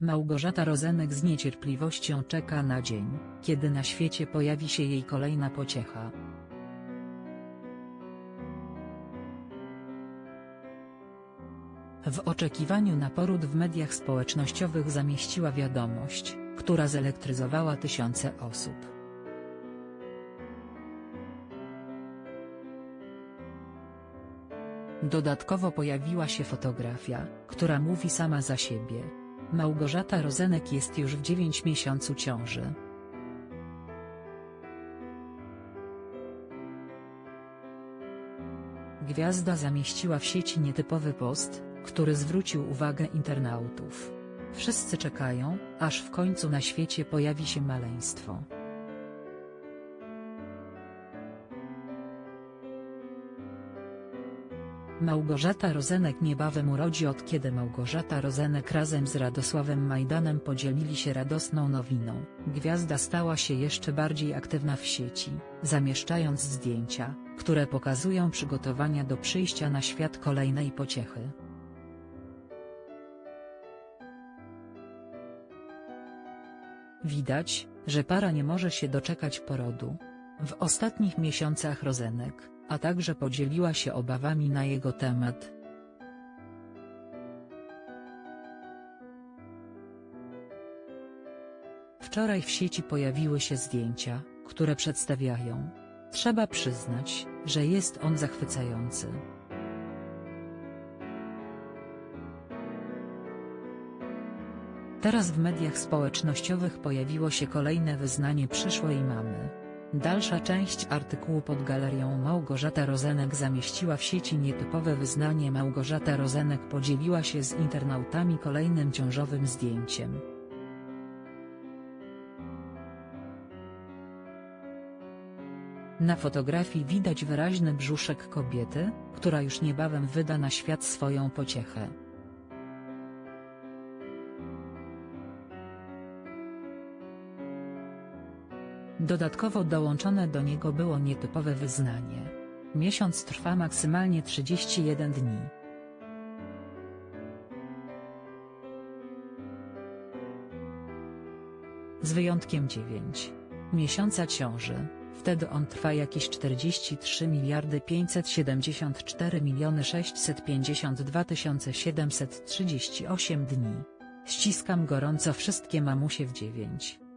Małgorzata Rozenek z niecierpliwością czeka na dzień, kiedy na świecie pojawi się jej kolejna pociecha. W oczekiwaniu na poród w mediach społecznościowych zamieściła wiadomość, która zelektryzowała tysiące osób. Dodatkowo pojawiła się fotografia, która mówi sama za siebie. Małgorzata Rozenek jest już w 9 miesiącu ciąży. Gwiazda zamieściła w sieci nietypowy post, który zwrócił uwagę internautów. Wszyscy czekają, aż w końcu na świecie pojawi się maleństwo. Małgorzata Rozenek niebawem urodzi od kiedy Małgorzata Rozenek razem z Radosławem Majdanem podzielili się radosną nowiną. Gwiazda stała się jeszcze bardziej aktywna w sieci, zamieszczając zdjęcia, które pokazują przygotowania do przyjścia na świat kolejnej pociechy. Widać, że para nie może się doczekać porodu. W ostatnich miesiącach Rozenek, a także podzieliła się obawami na jego temat. Wczoraj w sieci pojawiły się zdjęcia, które przedstawiają. Trzeba przyznać, że jest on zachwycający. Teraz w mediach społecznościowych pojawiło się kolejne wyznanie przyszłej mamy. Dalsza część artykułu pod galerią Małgorzata Rozenek zamieściła w sieci nietypowe wyznanie Małgorzata Rozenek podzieliła się z internautami kolejnym ciążowym zdjęciem. Na fotografii widać wyraźny brzuszek kobiety, która już niebawem wyda na świat swoją pociechę. Dodatkowo dołączone do niego było nietypowe wyznanie. Miesiąc trwa maksymalnie 31 dni. Z wyjątkiem 9 miesiąca ciąży, wtedy on trwa jakieś 43 miliardy 574 miliony 652 tysiące 738 dni. Ściskam gorąco wszystkie mamusie w 9.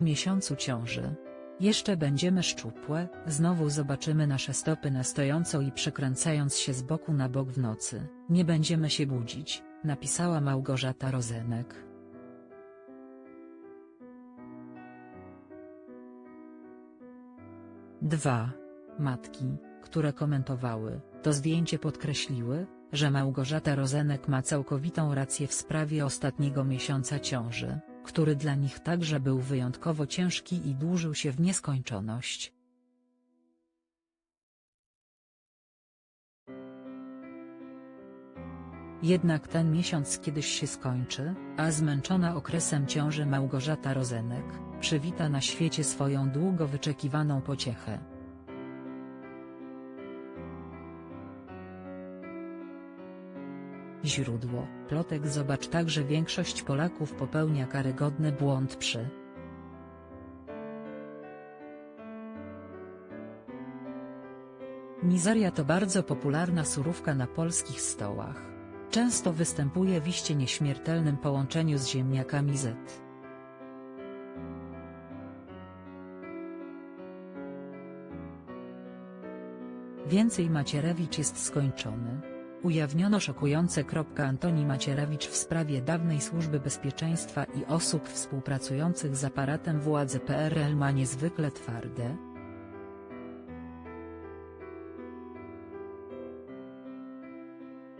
miesiącu ciąży. Jeszcze będziemy szczupłe, znowu zobaczymy nasze stopy na stojąco i przekręcając się z boku na bok w nocy, nie będziemy się budzić, napisała Małgorzata Rozenek. Dwa. Matki, które komentowały, to zdjęcie podkreśliły, że Małgorzata Rozenek ma całkowitą rację w sprawie ostatniego miesiąca ciąży który dla nich także był wyjątkowo ciężki i dłużył się w nieskończoność. Jednak ten miesiąc kiedyś się skończy, a zmęczona okresem ciąży Małgorzata Rozenek, przywita na świecie swoją długo wyczekiwaną pociechę. Źródło, plotek Zobacz także większość Polaków popełnia karygodny błąd przy Mizeria to bardzo popularna surówka na polskich stołach. Często występuje w iście nieśmiertelnym połączeniu z ziemniakami Z. Więcej Macierewicz jest skończony. Ujawniono szokujące. Antoni Macierewicz w sprawie dawnej służby bezpieczeństwa i osób współpracujących z aparatem władzy PRL ma niezwykle twarde.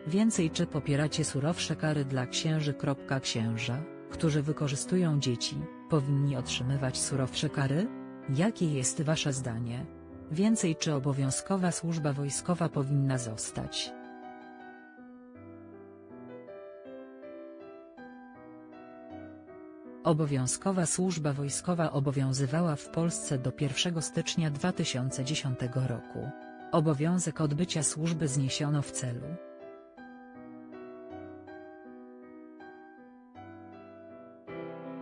Więcej czy popieracie surowsze kary dla księży? Księża, którzy wykorzystują dzieci, powinni otrzymywać surowsze kary? Jakie jest wasze zdanie? Więcej czy obowiązkowa służba wojskowa powinna zostać? Obowiązkowa służba wojskowa obowiązywała w Polsce do 1 stycznia 2010 roku. Obowiązek odbycia służby zniesiono w celu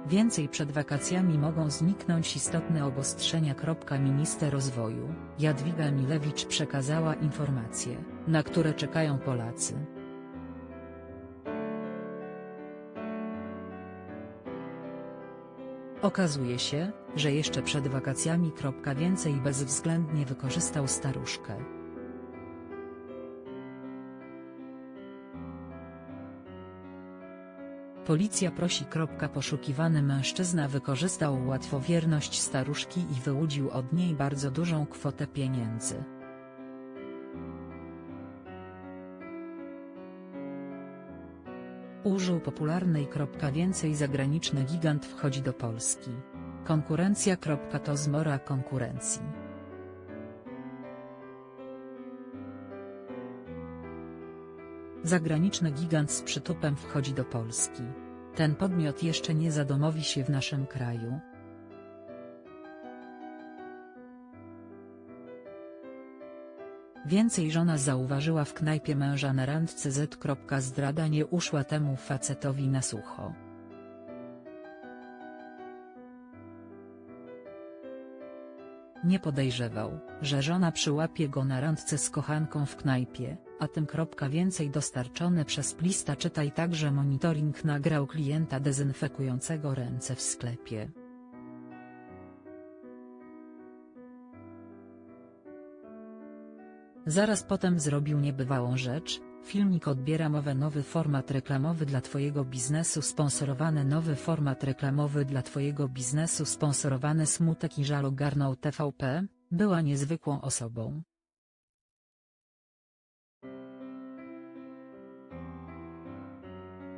Więcej przed wakacjami mogą zniknąć istotne obostrzenia. Minister rozwoju, Jadwiga Milewicz przekazała informacje, na które czekają Polacy. Okazuje się, że jeszcze przed wakacjami. Więcej bezwzględnie wykorzystał staruszkę. Policja prosi. Poszukiwany mężczyzna wykorzystał łatwowierność staruszki i wyłudził od niej bardzo dużą kwotę pieniędzy. Użył popularnej. Więcej zagraniczny gigant wchodzi do Polski. Konkurencja. To zmora konkurencji. Zagraniczny gigant z przytupem wchodzi do Polski. Ten podmiot jeszcze nie zadomowi się w naszym kraju. Więcej żona zauważyła w knajpie męża na randce z. Zdrada nie uszła temu facetowi na sucho. Nie podejrzewał, że żona przyłapie go na randce z kochanką w knajpie, a tym. Więcej dostarczone przez Plista czytaj także monitoring nagrał klienta dezynfekującego ręce w sklepie. Zaraz potem zrobił niebywałą rzecz, filmik odbiera mowę nowy format reklamowy dla Twojego biznesu sponsorowany nowy format reklamowy dla Twojego biznesu sponsorowany smutek i żal ogarnął TVP, była niezwykłą osobą.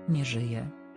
Nie żyje.